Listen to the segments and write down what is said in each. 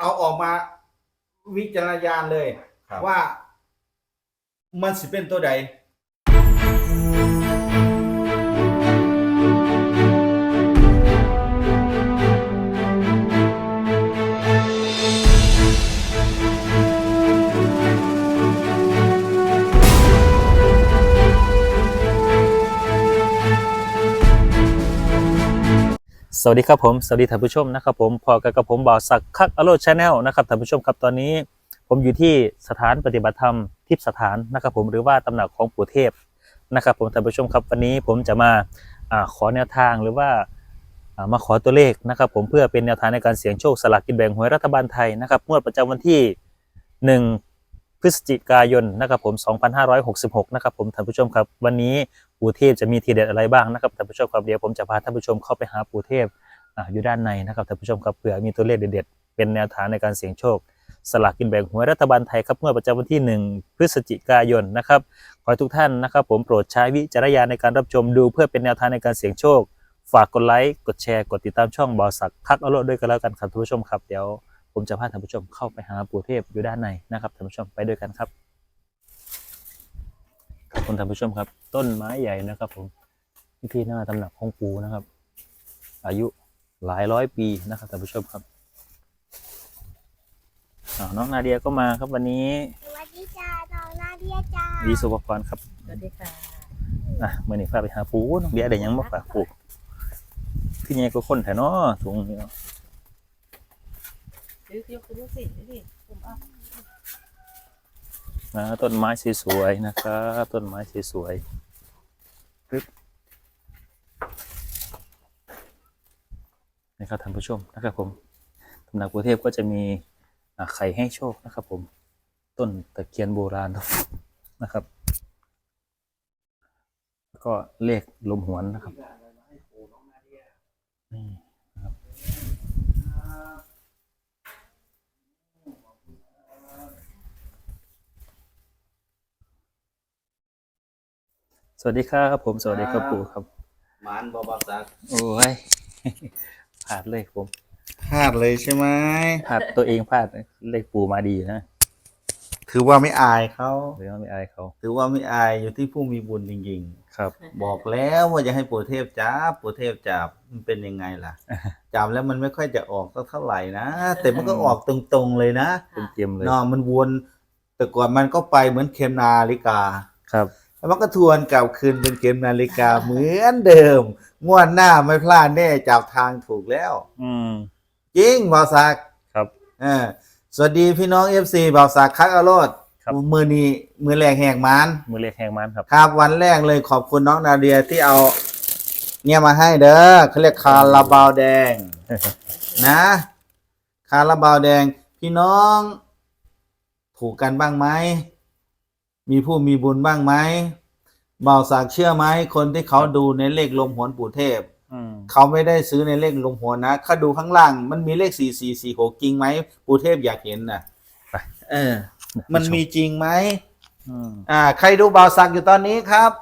เอาออกมาวิจารณญาณเลย ครับ ว่ามันสิเป็นตัวใด สวัสดีครับผมสวัสดีท่านผู้ชมนะครับผมพอกับกับผมบ่าวศักดิ์คักอโรชาแนลนะครับท่านผู้ชมครับตอนนี้ผมอยู่ที่สถานปฏิบัติธรรมทิพสถานนะครับผมหรือว่าตำหนักของปู่เทพนะครับผมท่านผู้ชมครับวันนี้ผมจะมาอขอแนวทางหรือว่ามาขอตัวเลขนะครับผมเพื่อเป็นแนวทางในการเสี่ยงโชคสลากกินแบ่งหวยรัฐบาลไทยนะครับงวดประจำวันที่ 1 พฤศจิกายนนะครับผม 2566 นะครับผมท่านผู้ชมครับวันนี้ ปู่เทพจะมีทีเด็ดอะไรบ้างนะครับท่านผู้ชมครับเดี๋ยวผมจะพาท่านผู้ชมเข้าไปหาปู่เทพออยู่ด้านในนะครับท่านผู้ชมครับเผื่อมีตัวเลขเด็ดๆเป็นแนวทางในการเสี่ยงโชค สลากกินแบ่งหวยรัฐบาลไทยครับเมื่อประจำวันที่ 1 พฤศจิกายนนะครับขอให้ทุกท่านนะครับ ผมโปรดใช้วิจารณญาณในการรับชมดู เพื่อเป็นแนวทางในการเสี่ยงโชค ฝากกดไลค์กดแชร์กดติดตามช่องบอสักคักอโลด้วยกันแล้วกันครับท่านผู้ชมครับเดี๋ยวผมจะพาท่านผู้ชมเข้าไปหาปู่เทพอยู่ด้านในนะครับท่านผู้ชมไปด้วยกันครับ ขอบคุณท่านผู้ชมครับ ต้นไม้ใหญ่นะครับ ผมที่หน้าตำหนักของปูนะครับ อายุหลายร้อยปีนะครับท่านผู้ชมครับอ่าน้องนาเดียก็มาครับวันนี้สวัสดีจ้าน้องนาเดียจ้าดีสุภกรครับสวัสดีค่ะอะเมื่อนี้พาไปหาปูน้องเดียได้หยังมาฝากปูพี่ใหญ่ก็คนแถวเนาะถุงนี้เนาะ ซื้อยกซื้อสิซื้อสิผมเอาอ่าต้นไม้สวยๆนะครับต้นไม้สวยๆปึ๊บนะครับท่านผู้ชมนะครับผมตำหนักปูเทพก็จะมีอ่าไข่ให้โชคนะครับ ผม ต้นตะเคียนโบราณนะครับ แล้วก็เลขลมหวนนะครับนี่นะครับ สวัสดีครับผมสวัสดีครับปู่ครับหมานบอบาสักโอ้ยพลาดเลขผมพลาดเลยใช่ไหมพลาดตัวเองพลาดเลขปู่มาดีนะถือว่าไม่อายเขาหรือว่าไม่อายเขาถือว่าไม่อายอยู่ที่ผู้มีบุญจริงครับๆบอกแล้วว่าจะให้ปู่เทพจับปู่เทพจับมันเป็นยังไงล่ะจับแล้วมันไม่ค่อยจะออกสักเท่าไหร่นะแต่มันก็ออกตรงๆเลยนะเป็นเตรียมเลยเนาะมันวนแต่ก่อนมันก็ไปเหมือนเข็มนาฬิกาครับ แล้วมันก็ทวนกลับคืนเป็นเข็มนาฬิกาเหมือนเดิม งวดหน้าไม่พลาดแน่จับทางถูกแล้ว อืม จริงบ่าวสักครับเออสวัสดีพี่น้องเอฟซีบ่าวสักคักอโรดครับ มือนี้มือแรกแหกมันมือเลขแหงมันครับ ครับวันแรกเลยขอบคุณน้องนาเดียที่เอา เนี่ยมาให้เด้อเขาเรียกคาราบาวแดง นะคาราบาวแดง พี่น้อง ถูกกันบ้างไหม มีผู้มีบุญบ้างไหมบ่าวสักเชื่อไหมคนที่เขาดูในเลขลมหวนปู่เทพอืมเขาไม่ได้ซื้อในเลขลมหัวนะเขาดูข้างล่างมันมีเลขสี่สี่สี่หกจริงไหมปูเทพอยากเห็นนะไปเออ มันมีจริงไหมอืมอ่า ใครดูบ่าวสักอยู่ตอนนี้ครับ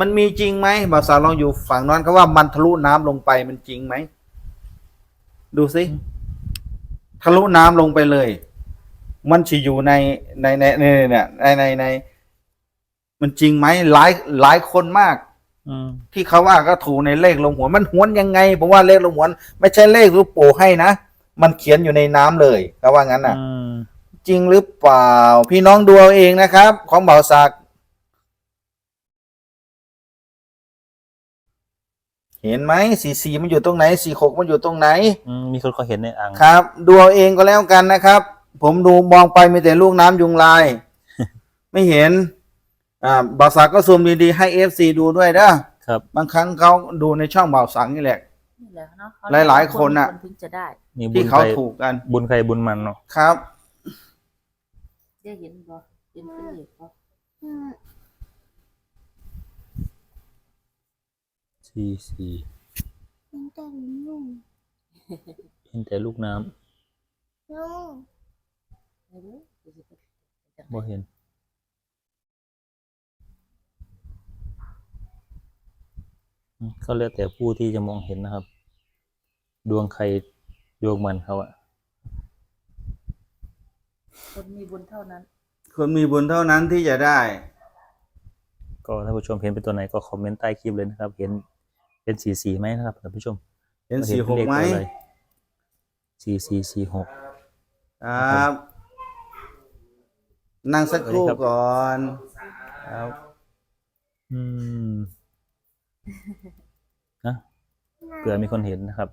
มันมีจริงไหมบ่าวสักลองอยู่ฝั่งนั้นเขาว่ามันทะลุน้ำลงไปมันจริงไหมดูสิทะลุน้ำลงไปเลย มันจะอยู่ในในในในเนี่ยในในใน มันจริงไหมหลายหลายคนมาก อืม ที่เขาว่าก็ถูกในเลขลงหวนมันหวนยังไงผมว่าเลขลงหวน ไม่ใช่เลขรูปโปให้นะมันเขียนอยู่ในน้ำเลยเขาว่างั้นน่ะ อืม จริงหรือเปล่า พี่น้องดูเอาเองนะครับ ของเบาศักดิ์เห็นไหมสีสีมันอยู่ตรงไหนสีหกมันอยู่ตรงไหน อืม มีคนเขาเห็นในอ่าง ครับ ดูเอาเองก็แล้วกันนะครับ ผมดูมองไปมีแต่ลูกน้ำยุงลาย ไม่เห็น อ่าเบาศักดิ์ก็ซูมดีๆ ให้เอฟซีดูด้วยนะครับ บางครั้งเขาดูในช่องเบาศักดิ์นี่แหละ นี่แหละเนาะเขหลายๆคนน่ะ ถึงจะได้มีบุที่ญเขาใครถูกกัน บุญใครบุญมันเนาะครับได้เห็นบ่เห็นเป็นเหล็กบ่อืมสี่สี่มันแต่นุ่มเห็นแต่ลูกน้ำนุ่มไม่รู้ดูสิเป็นจัง บ่เห็นอืมก็แล้วแต่ผู้ที่จะมองเห็นนะครับ ดวงใครดวงมันเขาอะคนมีบุญเท่านั้น คนมีบุญเท่านั้นที่จะได้ ก็ท่านผู้ชมเห็นเป็นตัวไหนก็คอมเมนต์ใต้คลิปเลยนะครับ เห็นเป็นสีสีไหมนะครับท่านผู้ชม เห็นสี่หกไหมสี่สี่สี่หกครับ นั่งสักครู่สวัสดีครับก่อนครับอืมนะเผื่อมีคนเห็นนะครับ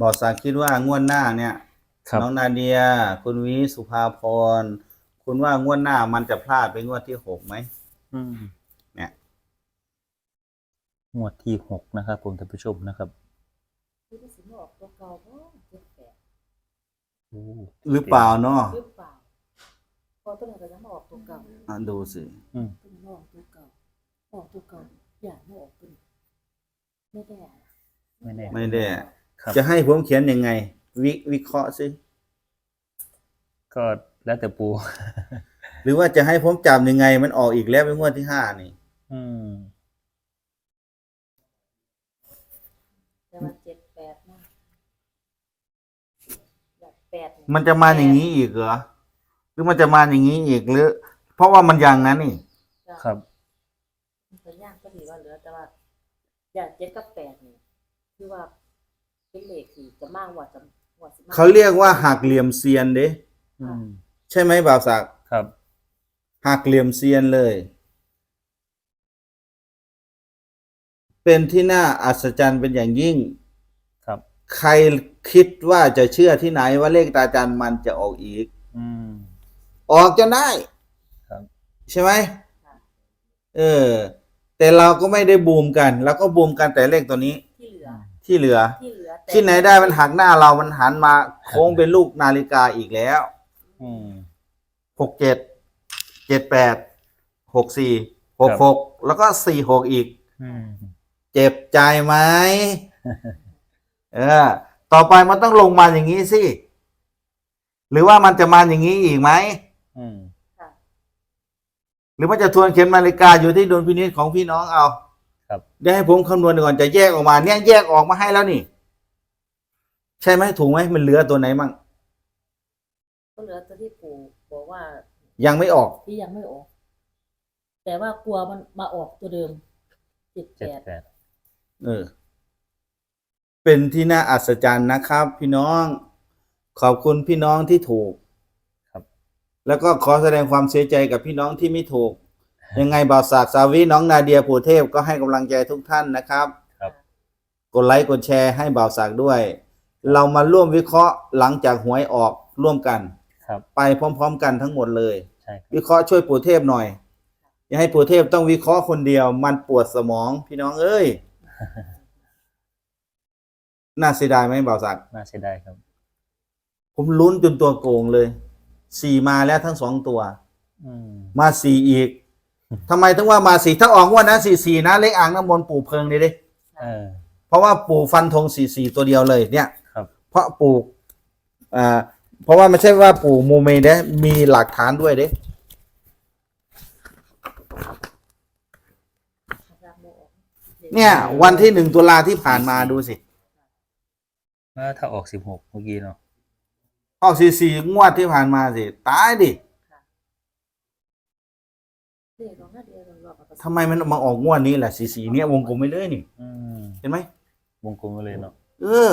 บอสาคิดว่างวดหน้าเนี่ยครับน้องนาเดีย คุณวิสุภาพร คุณว่างวดหน้ามันจะพลาดไปงวดที่หกไหมอืมเนี่ย งวดที่หกนะครับผมท่านผู้ชมนะครับคือที่สิมาออกตัวเก่าบ่เจ็ดแปดโอ้หรือเปล่าเนาะหรือเปล่าพอต้นก็จะมาออกตัวเก่าอะดูสิอืมต้นมาออกตัวเก่าออกตัวเก่าอย่ามาออกเป็นไม่ได้อะไม่แน่ไม่ได้ครับจะให้ผมเขียนยังไง วิวิเคราะห์สิก็แล้วแต่ปู หรือว่าจะให้ผมจำยังไง มันออกอีกแล้วเป็นงวดที่ห้านี่ อืม แต่ว่าเจ็ดแปดนะอยากแปด มันจะมาอย่างนี้อีกเหรอหรือมันจะมาอย่างนี้อีกหรือ เพราะว่ามันยังนะนี่ครับสัญญาณก็ดีว่าเหลือแต่ว่าอยากเจ็ดกับแปดนี่คือว่าเป็นเลขที่จะมากกว่าจะกว่าสิมเขาเรียกว่าหักเหลี่ยมเซียนเด้อืมใช่ไหมบ่าวศักดิ์ครับ หักเหลี่ยมเซียนเลย เป็นที่น่าอัศจรรย์เป็นอย่างยิ่งครับ ใครคิดว่าจะเชื่อที่ไหนว่าเลขตาจันมันจะออกอีก อืม ออกจนได้ครับ ใช่ไหมเออ แต่เราก็ไม่ได้บูมกันเราก็บูมกันแต่เลขตัวนี้ ที่เหลือที่เหลือ ที่เหลือแต่ที่ไหนได้มันหักหน้าเรามันหันมาโค้งเป็นลูกนาฬิกาอีกแล้วอืม หกเจ็ดเจ็ดแปดหกสี่หกครับหกแล้วก็สี่หกอีก อืม เจ็บใจไหม เออ ต่อไปมันต้องลงมาอย่างนี้สิ หรือว่ามันจะมาอย่างนี้อีกไหม อืมค่ะหรือว่าจะทวนเข็มนาฬิกาอยู่ที่ดุลพินิจของพี่น้องเอา ครับเดี๋ยวให้ผมคำนวณก่อนจะแยกออกมา เนี่ยแยกออกมาให้แล้วนี่ ใช่ไหมถูกไหมมันเหลือตัวไหนมั่งก็เหลือตัวที่ปู่บอกว่ายังไม่ออก ที่ยังไม่ออก แต่ว่ากลัวมันมาออกตัวเดิมเจ็ดแปเจ็ดดแปดเออ เป็นที่น่าอัศจรรย์นะครับ พี่น้องขอบคุณพี่น้องที่ถูกครับ แล้วก็ขอแสดงความเสียใจกับพี่น้องที่ไม่ถูก ยังไงบ่าวสากสาวีน้องนาเดียปู่เทพก็ให้กำลังใจทุกท่านนะครับครับ กดไลค์กดแชร์ให้บ่าวสากด้วย เรามาร่วมวิเคราะห์หลังจากหวยออกร่วมกันครับไปพร้อม ๆ กันทั้งหมดเลย ใช่ครับวิเคราะห์ช่วยปู่เทพหน่อย อย่าให้ปู่เทพต้องวิเคราะห์คนเดียว มันปวดสมองพี่น้องเอ้ย น่าเสียดายไหมบ่าวสักดิ์น่าเสียดายครับ ผมลุ้นจนตัวโกงเลยสี่มาแล้วทั้งสองตัวอืมมาสี่อีกทำไมถึงว่ามาสี่ถ้าออกงว่านะสี่สี่นะเลขอ่างน้ำมนต์ปู่เพิงเลยดิเออเพราะว่าปู่ฟันธงสี่สี่ตัวเดียวเลย เนี่ยครับเพราะปู่อ่าเพราะว่าไม่ใช่ว่าปู่โมเมเด้มีหลักฐานด้วยเด้รับโมออกเนี่ย วันที่หนึ่งตุลาที่ผ่านมาดูสิ แล้วถ้าออกสิบหกเมื่อกี้เนาะออกสี่สี่งวดที่ผ่านมาสิ ตายดิเด็กของหน้าเดียวเรารอบกับทำไมมันมาออกงวดนี้แหละสี่สี่เนี่ยวงกลมไม่เลยนี่ อืมเห็นไหม วงกลมไปเลยเนาะเออ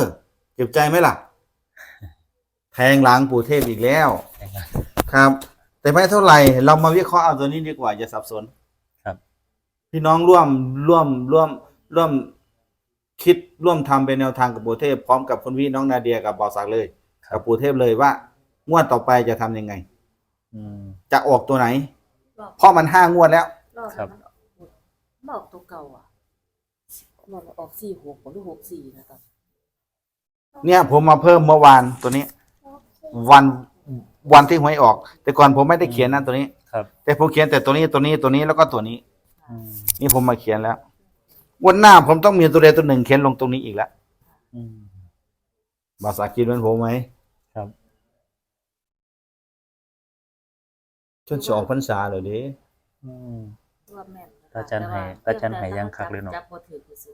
เจ็บใจไหมล่ะ แทงหลังปู่เทพอีกแล้วใช่ครับครับ แต่ไม่เท่าไหร่ เรามาวิเคราะห์เอาตัวนี้ดีกว่าอย่าสับสน ครับ พี่น้องร่วมร่วมร่วมร่วม คิดร่วมทำเป็นแนวทางกับปู่เทพพร้อมกับคุณพี่น้องนาเดียกับบอสักเลย กับปู่เทพเลยว่างวดต่อไปจะทำยังไง อืมจะออกตัวไหนรอบเพราะมันห้างวดแล้วรอบครับมันออกหมดมันออกตัวเก่าอะมันออกสี่หกหรือหกสี่นะครับ เนี่ยผมมาเพิ่มเมื่อวานตัวนี้ วันวันที่หวยออก แต่ก่อนผมไม่ได้เขียนนะตัวนี้ ครับ แต่ผมเขียนแต่ตัวนี้ตัวนี้ตัวนี้แล้วก็ตัวนี้อืมนี่ผมมาเขียนแล้ว วันหน้าผมต้องมีตัวใดตัวหนึ่งเขียนลงตรงนี้อีกแล้วอืมบาสาคิดเหมือนผมไหมครับจนจะออกพรรษาเลยดิอืมคือว่าแม่นนะคะตาจันให้ตาจันให้ยังคักเลยเนาะ จับบ่ถือคือสิ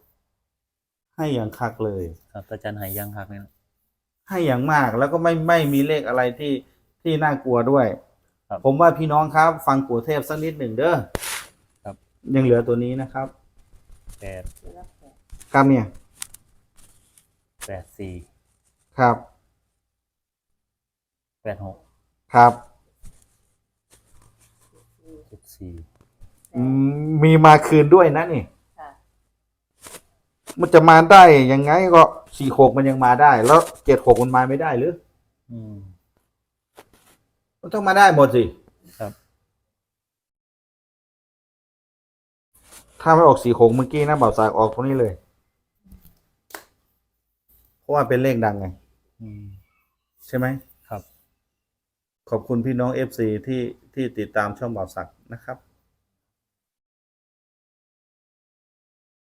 ให้อย่างคักเลย ครับตาจันหายยังคักเนี่ยนะให้อย่างมากแล้วก็ไม่ไม่มีเลขอะไรที่ที่น่ากลัวด้วย ครับผมว่าพี่น้องครับ ฟังปู่เทพสักนิดหนึ่งเด้อครับ ยังเหลือตัวนี้นะครับ แปดคือรับแปดครับเนี่ย แปดสี่ครับ แปดหกครับเจ็ดสี่อืมมีมาคืนด้วยนะนี่ ค่ะมันจะมาได้ยังไงก็สี่หกมันยังมาได้ แล้วเจ็ดหกมันมาไม่ได้หรือ อืมมันต้องมาได้หมดสิ ถ้าไม่ออกสี่หกเมื่อกี้นะบ่าวสากออกตรงนี้เลย เพราะว่าเป็นเลขดังไง อืม ใช่ไหมครับ ขอบคุณพี่น้องเอฟซีที่ที่ติดตามช่องบ่าวสักนะครับ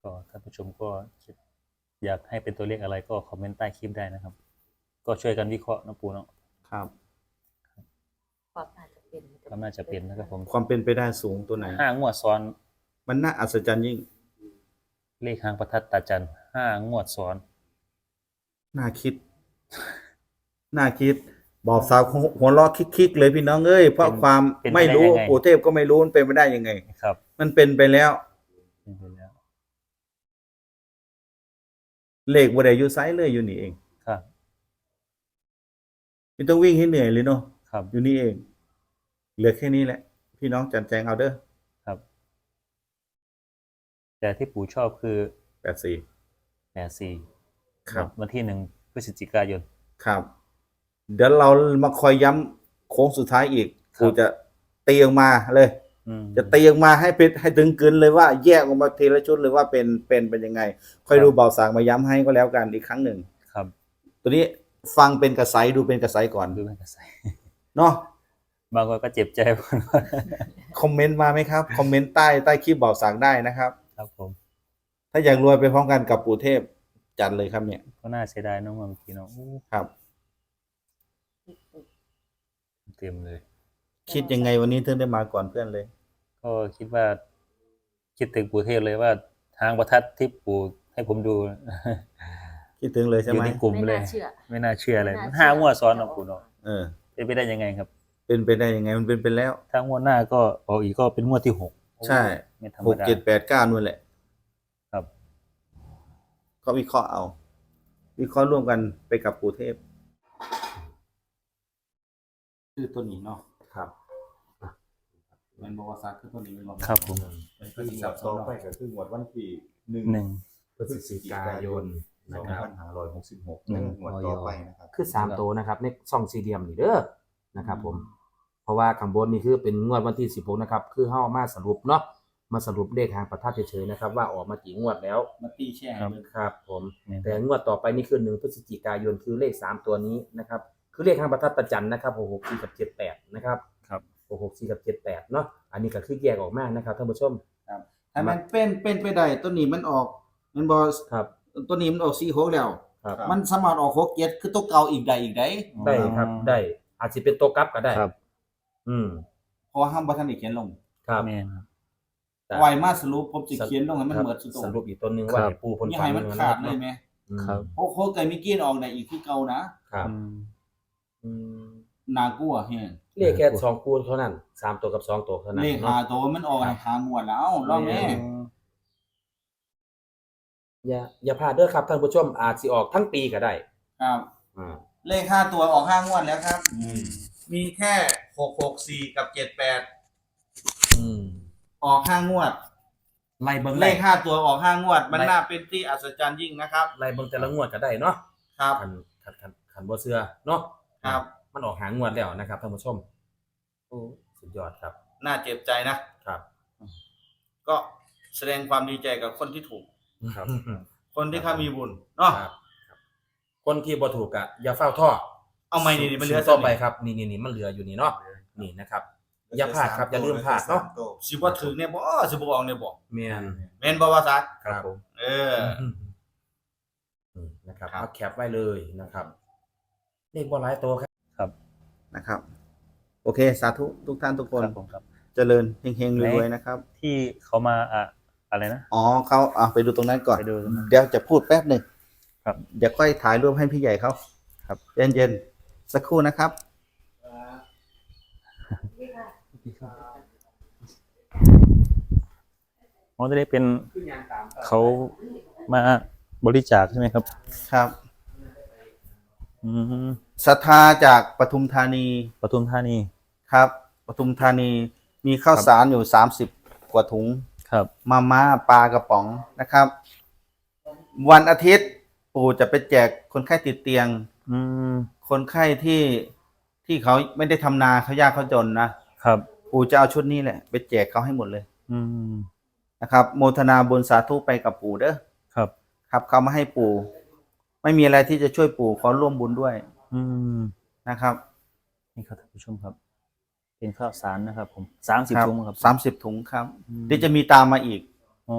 ก็ท่านผู้ชมก็คิดอยากให้เป็นตัวเลขอะไรก็คอมเมนต์ใต้คลิปได้นะครับ ก็ช่วยกันวิเคราะห์นะปูเนาะครับ ความน่าจะเป็นก็น่าจะเป็นนะครับผมความเป็นไปได้สูงตัวไหนห้างวดซ้อน มันน่าอัศจรรย์ยิ่ง เลขหางประทัดตาจันห้างวดซ้อนน่าคิด น่าคิด บอกสาวหัวเราะคิกๆเลยพี่น้องเอ้ยเพราะความเป็นไปไม่รู้ได้ยังไงปู่เทพก็ไม่รู้มันเป็นไปได้ยังไง ครับ มันเป็นไปแล้วเป็นไปแล้วเลขบไดอยู่ไซส์เลยอยู่นี่เองครับไม่ต้องวิ่งให้เหนื่อยเลยเนาะครับ อยู่นี่เอง เหลือแค่นี้แหละ พี่น้องจันแจงเอาเด้อครับ แต่ที่ปู่ชอบคือแปดสี่แปดสี่ครับ วันที่หนึ่งพฤศจิกายน ครับ เดี๋ยวเรามาคอยย้ำโค้งสุดท้ายอีกครับ ปู่จะตีออกมาเลย อืม จะตีออกมาให้เป็นให้ถึงกึนเลยว่าแยกออกมาทีละชุดเลยว่าเป็นเป็นเป็นยังไง ค่อยครับ ดูเบาสางมาย้ำให้ก็แล้วกันอีกครั้งหนึ่ง ครับตัวนี้ฟังเป็นกระไสดูเป็นกระไสก่อนดูเป็นกระแสเนาะบางคนก็เจ็บใจบางคนก็คอมเมนต์มาไหมครับ คอมเมนต์ใต้ใต้คลิปเบาสางได้นะครับ ครับผม ถ้าอยากรวยไปพร้อมกันกับปู่เทพจัดเลยครับเนี่ย ก็น่าเสียดายเน้องเมื่อกี้เนาะอู้ครับ เต็มเลย คิดยังไงวันนี้ถึงได้มาก่อนเพื่อนเลย ก็คิดว่า คิดถึงปู่เทพเลยว่าทางประทัดที่ปู่ให้ผมดู คิดถึงเลยอใช่ยู่ไหมในกลุ่มไม่เลน่ายเชื่อไม่น่าเชื่อเลยไม่น่าเชื่อ ห้างวดซ้อนนะปู่เนาะเออ เป็นไปได้ยังไงครับ เป็นไปได้ยังไงมันเป็นไปแล้ว ถ้างวดหน้าก็ออกอีกก็เป็นงวดที่หก ใช่ไม่ธรรหมกดา เจ็ดแปดเก้านู่นแหละครับ ก็วิเคราะห์เอา วิเคราะห์ร่วมกันไปกับปู่เทพ คือตัวนี้เนาะครับมันบอกว่าซักคือตัวนี้มันลองครับผมมันคือสับต่อไปก็คือหมวดวันที่หนึ่งหนึ่ง พฤศจิกายนนะสองครับ พันห้าร้อยหกสิบหกหนึ่งหมวดต่อไปนะครับ คือสามตัวนะครับในซองซีเดียมนี่เด้อนะครับผม เพราะว่าข้างบนนี่คือเป็นงวดวันที่สิบหกนะครับ คือเฮามาสรุปเนาะ มาสรุปเลขทางประทัดเฉยๆนะครับ ว่าออกมากี่งวดแล้ว มาตีแช่ครับเลยครับผมเนี่ยแต่งวดต่อไปนี่คือหนึ่งพฤศจิกายนคือเลขสามตัวนี้นะครับ คือเลขทางประทัดประจันนะครับหกหกสี่กับเจ็ดแปดนะครับครับหกหกสี่กับเจ็ดแปดเนาะ อันนี้ก็คือแยกออกมานะครับท่านผู้ชมถ้ามันเป็นเป็นไปได้ตัวนี้มันออกมันบอครับ ตัวนี้มันออกสี่หกแล้วครับมันสามารถออกหกเจ็ดคือตัวเก่าอีกใดอีกใดได้ครับ ได้ อาจจะเป็นตัวกลับก็ได้ครับ อืมเพราะว่าห้ามบัทันอีกเขียนลงครับ แม่นครับแต่ไวมาสรุปผมจะเขียนลงให้มันครับเหมือนสุดสรุปอีกตัวหนึ่งคว่ารับ ให้ปูพนอย่าฝันให้มันขาดเลยไหมอืมครับโอ้โหไก่มิกี้ออกในอีกคือเก่านะครับอืมอืมนากลัวเฮ้ยเลขแค่สองคูณเท่านั้นสามตัวกับสองตัวเท่านั้นเลขหาเนาะ ตัวมันออกในหางวดแล้วรอบนี้ อย่าอย่าพลาดเด้อครับท่านผู้ชมอาจสิออกทั้งปีก็ได้ ครับ อ่าเลขห้าตัวออกห้างวดแล้วครับมี แค่หกหกสี่กับเจ็ดแปดอืมออกห้างวด ไล่เบิ่งเลได้ขห้าตัวออกห้างวด มันไม่น่าเป็นที่อัศจรรย์ยิ่งนะครับ ไล่เบิ่งแต่ละงวดก็ได้เนาะครับคันคันคันคันบ่เชื่อเนาะครับ มันออกหางวดแล้วนะครับท่านผู้ชมโอ้สุดยอดครับน่าเจ็บใจนะ ครับ ก็แสดงความดีใจกับคนที่ถูก ครับ คนที่เขามีบุญเนาะ ครับครับคนที่บ่ถูกอะอย่าเฝ้าท่อ เอาไม่นี่มันเหลือต่อไปครับนี่นี่นี่มันเหลืออยู่นี่เนาะนี่นะครับ อย่าพลาดครับอย่าลืมพลาดเนาะ สิบ่ถึงเนี่ยบ่สิบ่ออกเนี่ยบ่แม่นแม่นบ่ว่าซักครับผมเอออืมนะครับครับเอาแคปไว้เลยนะครับเลขบอลหลายตัวครับนะครับ โอเค สาธุทุกท่านทุกคนครับผมครับเจริญเฮงๆรวยๆนะครับ ที่เขามาอะอะไรนะอ๋อเขาอะไปดูตรงนั้นก่อนไปดูตรงนั้นเดี๋ยวจะพูดแป๊บหนึ่งครับเดี๋ยวค่อยถ่ายรูปให้พี่ใหญ่เขาครับเย็นๆ สักครู่นะครับอ๋อจะได้เป็นเขามาบริจาคใช่ไหมครับ ครับอืมศรัทธาจากปทุมธานีปทุมธานีครับปทุมธานีมีข้าวสารอยู่สามสิบกว่าถุงครับ มาม่าปลากระป๋องนะครับ วันอาทิตย์ ปู่จะไปแจกคนไข้ติดเตียง อืม คนไข้ที่ที่เขาไม่ได้ทำนาเขายากเขาจนนะครับปู่จะเอาชุดนี้แหละ ไปแจกเขาให้หมดเลย อืมนะครับ โมทนาบุญสาธุไปกับปู่เด้อครับ ครับเขามาให้ปู่ ไม่มีอะไรที่จะช่วยปู่ขอร่วมบุญด้วย อืมนะครับ นี่ครับท่านผู้ชมครับ เป็นข้าวสารนะครับ ผมสามสิบถุงครับสามสิบถุงครับอืมเดี๋ยวจะมีตามมาอีกอ๋อ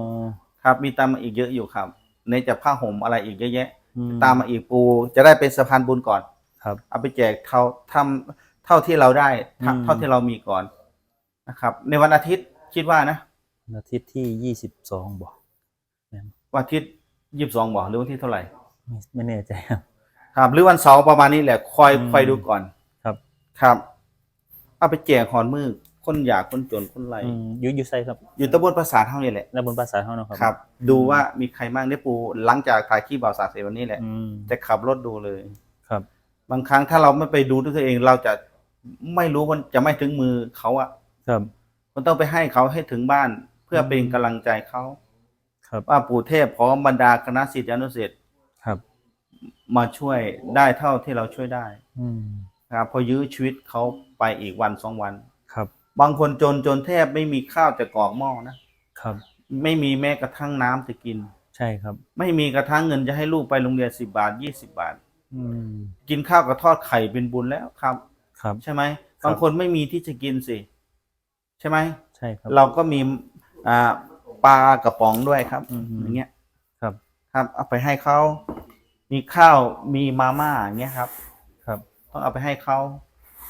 ครับ มีตามมาอีกเยอะอยู่ครับ ในจะผ้าห่มอะไรอีกเยอะแยะอืตามมาอีกปูจะได้เป็นสะพานบุญก่อน ครับ เอาไปแจกเท่าทำเท่าที่เราได้เท่าอืม เท่าที่เรามีก่อนนะครับ ในวันอาทิตย์คิดว่านะวันอาทิตย์ที่ยี่สิบสองบอกวันอาทิตย์ยี่สิบสองบอกหรือวันที่เท่าไหร่ไม่ไม่แน่ใจครับ ครับ หรือวันเสาร์ประมาณนี้แหละคอยอืมคอยดูก่อนครับ ครับ เอาไปแจกหอนมือคนอยากคนจนคนไรอืมอยูอยูไซครับอยู่ตำบลภาษาเท่านี้แหละ แล้วบนภาษาเขาเนาะครับครับ ดูว่ามีใครบ้างได้ปูหลังจากถ่ายคลิปบ่าวสาวเสร็จวันนี้แหละ อืมจะขับรถดูเลยครั บบางครั้งถ้าเราไม่ไปดูด้วยตัวเอง เราจะไม่รู้มันจะไม่ถึงมือเขาอะครับ มันต้องไปให้เขาให้ถึงบ้าน เพื่อเป็นกำลังใจเขาครับว่าปู่เทพพร้อมบรรดาคณะศิษยานุศิษย์ครับ มาช่วยได้เท่าที่เราช่วยได้ อืมนะครับพอยื้อชีวิตเขาไปอีกวันสองวันครับ บางคนจนจนแทบไม่มีข้าวจะกรอกหม้อนะครับ ไม่มีแม้กระทั่งน้ำจะกิน ใช่ครับ ไม่มีกระทั่งเงินจะให้ลูกไปโรงเรียนสิบาทยี่สิบาท อืม กินข้าวกับทอดไข่เป็นบุญแล้วครับ ครับ ใช่ไหมครับบางคนไม่มีที่จะกินสิ ใช่ไหมใช่ครับ เราก็มีอ่าปลากระป๋องด้วยครับอืมอย่างเงี้ยครับ ครับ เอาไปให้เขามีข้าวมีมาม่าอย่างเงี้ยครับ ครับ ต้องเอาไปให้เขา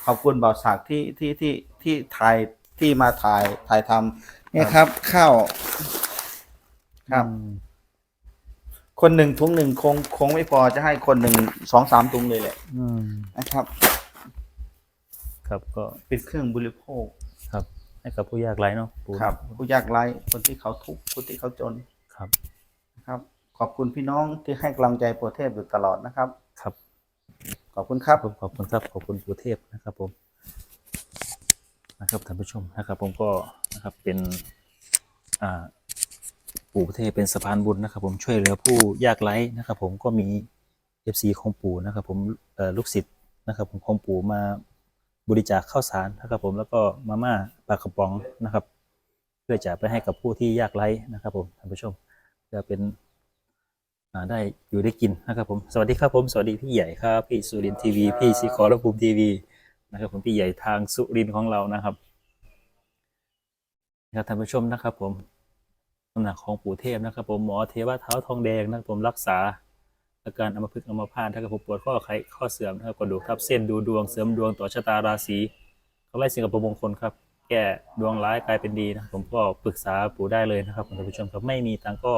ขอบคุณบ่าวศักดิ์ที่ที่ที่ที่ถ่ายที่มาถ่ายถ่ายทำเนี่ยครับ ข้าวครับอืม คนหนึ่งถุงหนึ่งคงคงไม่พอจะให้คนหนึ่งสองสามถุงเลยแหละอืมนะครับ ครับก็เป็นเครื่องบริโภคครับ ให้กับผู้ยากไร้เนาะปู่ครับ ผู้ยากไร้คนที่เขาทุกข์คนที่เขาจนครับ นะครับ ขอบคุณพี่น้องที่ให้กำลังใจโปรเทพอยู่ตลอดนะครับ ครับ ขอบคุณครับผมขอบคุณครับ ขอบคุณปู่เทพนะครับ ผม นะครับท่านผู้ชมนะครับ ผมก็นะครับเป็น อ่า ปู่เทพเป็นสะพานบุญนะครับ ผมช่วยเหลือผู้ยากไร้นะครับ ผมก็มีเอฟซีของปู่นะครับ ผมลูกศิษย์นะครับ ผมของปู่มาบริจาคข้าวสารนะครับผมแล้วก็มาม่าปลากระป๋องนะครับ เพื่อจะไปให้กับผู้ที่ยากไร้นะครับ ผมท่านผู้ชมเพื่อเป็นได้อยู่ได้กินนะครับ ผมสวัสดีครับผมสวัสดีพี่ใหญ่ครับพี่สุรินทีวีพี่ซีขอรภูมิทีวีนะครับ ผมพี่ใหญ่ทางสุรินของเรานะครับนะครับท่านผู้ชมนะครับ ผมำหนักของปู่เทพนะครับ ผมหมอเทวะเท้าทองแดงนะครับผมรักษา อาการอัมพฤกษ์อัมพาตถ้าเกิดผมปวดข้อไขข้อเสื่อมนะครับกระดูกทับเส้นดูดวงเสริมดวงต่อชะตาราศีเขาไล่สิ่งกับประมงคลครับ แก้ดวงร้ายกลายเป็นดีนะครับผมก็ปรึกษาปู่ได้เลยนะครับท่านผู้ชมครับไม่มีตังก็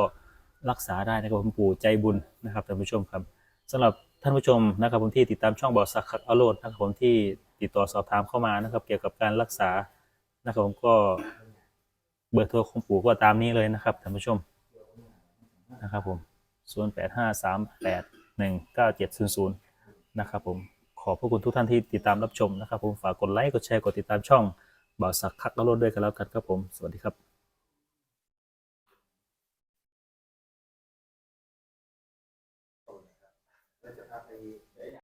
รักษาได้นะครับผมปู่ใจบุญนะครับท่านผู้ชมครับสำหรับท่านผู้ชมนะครับผมที่ติดตามช่องบอสักขัดอโรดนะครับผมที่ติดต่อสอบถามเข้ามานะครับ เกี่ยวกับการรักษานะครับผมก็ เบอร์โทรของปู่ก็ตามนี้เลยนะครับท่านผู้ชมนะครับผม 0 8 5 3 8 1 9 7 0 0 นะครับผมขอบพระคุณทุกท่านที่ติดตามรับชมนะครับผมฝากกดไลค์กดแชร์กดติดตามช่องบ่าวสักคักแล้วลดด้วยกันแล้วกันครับผม สวัสดีครับ